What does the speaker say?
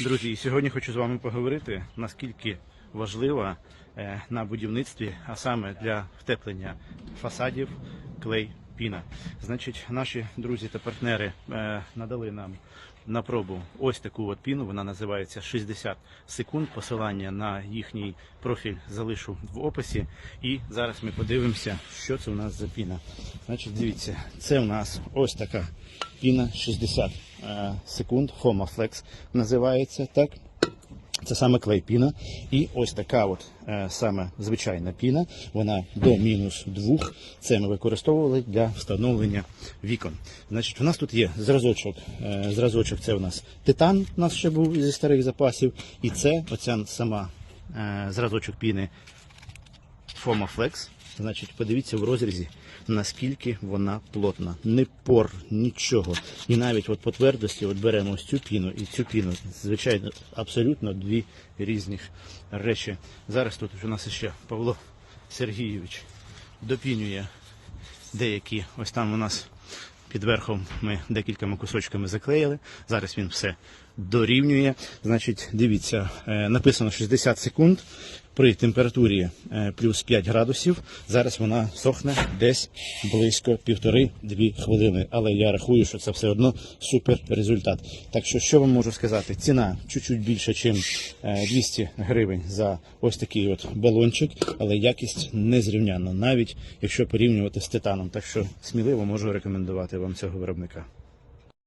Друзі, сьогодні хочу з вами поговорити, наскільки важлива е, на будівництві, а саме для втеплення фасадів клей піна. Значить, наші друзі та партнери е, надали нам на пробу ось таку от піну. Вона називається 60 секунд. Посилання на їхній профіль залишу в описі. І зараз ми подивимося, що це у нас за піна. Значить, дивіться, це у нас ось така піна 60 е, секунд. Fomaflex називається так. Це саме клейпіна. І ось така от е, саме звичайна піна. Вона до мінус 2. Це ми використовували для встановлення вікон. Значить, у нас тут є зразочок. Е, зразочок це у нас титан, у нас ще був зі старих запасів. І це оця сама е, зразочок піни Fomaflex. Значить, подивіться в розрізі, наскільки вона плотна. Не пор, нічого. І навіть от по твердості от беремо ось цю піну і цю піну. Звичайно, абсолютно дві різних речі. Зараз тут у нас ще Павло Сергійович допінює деякі. Ось там у нас під верхом ми декількома кусочками заклеїли. Зараз він все дорівнює. Значить, дивіться, е, написано 60 секунд. При температурі е, плюс 5 градусів. Зараз вона сохне десь близько півтори-дві хвилини. Але я рахую, що це все одно супер результат. Так що, що вам можу сказати? Ціна чуть-чуть більше, ніж 200 гривень за ось такий от балончик, але якість незрівнянна, навіть якщо порівнювати з титаном. Так що сміливо можу рекомендувати вам цього виробника.